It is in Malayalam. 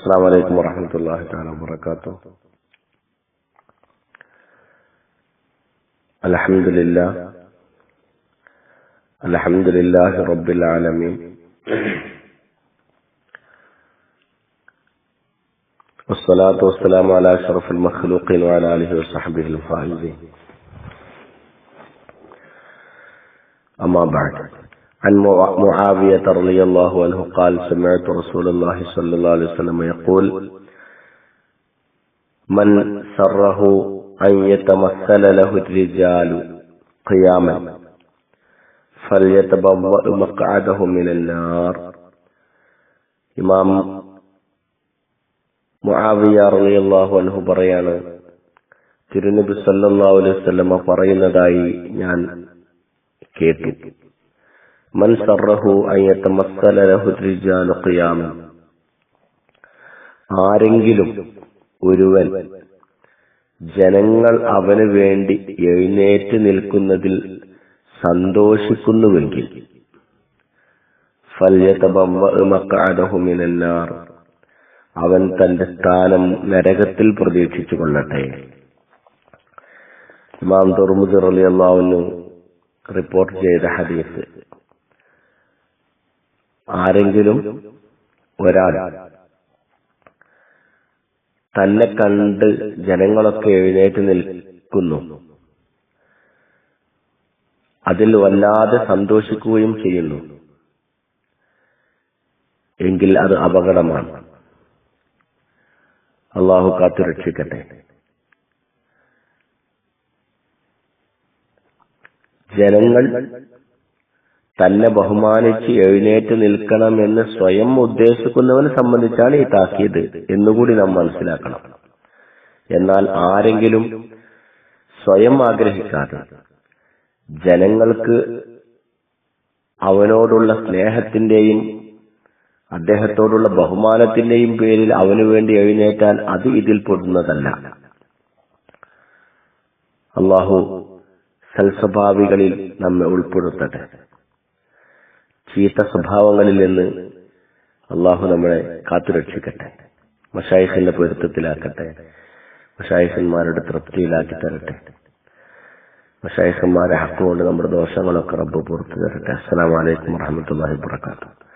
السلام عليكم ورحمة الله تعالى وبركاته. الحمد لله. الحمد لله رب العالمين. والصلاة والسلام على أشرف المخلوقين وعلى آله وصحبه الفائزين. أما بعد. عن معاوية رضي الله عنه قال سمعت رسول الله صلى الله عليه وسلم يقول من سره أن يتمثل له الرجال قياما فليتبوأ مقعده من النار ഇമാം മുആവിയ റളിയല്ലാഹു അൻഹു പറയാണ് തിരുനബി സല്ലല്ലാഹു അലൈഹി വസല്ലമ പറയുന്നതായി ഞാൻ കേട്ടു മൻ سره അൻ يتمثل له الرجال قياما. ആരെങ്കിലും ഒരുവൻ ജനങ്ങൾ അവന് വേണ്ടി എഴുന്നേറ്റ് നിൽക്കുന്നതിൽ സന്തോഷിക്കുന്നുവെങ്കിൽ അവൻ തന്റെ സ്ഥാനം നരകത്തിൽ പ്രതീക്ഷിച്ചു കൊള്ളട്ടെ ഇമാം തുറമുദർ അലി റിപ്പോർട്ട് ചെയ്ത ഹദീസ് ആരെങ്കിലും ഒരാൾ തന്നെ കണ്ട് ജനങ്ങളൊക്കെ എഴുന്നേറ്റ് നിൽക്കുന്നു. അതിൽ വല്ലാതെ സന്തോഷിക്കുകയും ചെയ്യുന്നു. എങ്കിൽ അത് അപകടമാണ്. അള്ളാഹു കാത്തു രക്ഷിക്കട്ടെ. ജനങ്ങൾ തന്നെ ബഹുമാനിച്ച് എഴുന്നേറ്റ് നിൽക്കണമെന്ന് സ്വയം ഉദ്ദേശിക്കുന്നവനെ സംബന്ധിച്ചാണ് ഈ താക്കീത് എന്നുകൂടി നാം മനസ്സിലാക്കണം. എന്നാൽ ആരെങ്കിലും സ്വയം ആഗ്രഹിക്കാതെ ജനങ്ങൾക്ക് അവനോടുള്ള സ്നേഹത്തിന്റെയും അദ്ദേഹത്തോടുള്ള ബഹുമാനത്തിന്റെയും പേരിൽ അവനു വേണ്ടി എഴുന്നേറ്റാൽ അത് ഇതിൽ പെടുന്നതല്ല. അള്ളാഹു സൽസ്വഭാവികളിൽ നമ്മെ ഉൾപ്പെടുത്തട്ടെ. ചീത്ത സ്വഭാവങ്ങളിൽ നിന്ന് അള്ളാഹു നമ്മളെ കാത്തുരക്ഷിക്കട്ടെ. മഷായിഖിന്റെ പൊരുത്തത്തിലാക്കട്ടെ. മഷായിഖന്മാരുടെ തൃപ്തിയിലാക്കി തരട്ടെ. മഷായിഖന്മാരെ ഹക്കുകൊണ്ട് നമ്മുടെ ദോഷങ്ങളൊക്കെ റബ്ബ് പുറത്തു തരട്ടെ അസ്സലാമലൈക്കും വറഹമത്തല്ലാഹി വാത്തു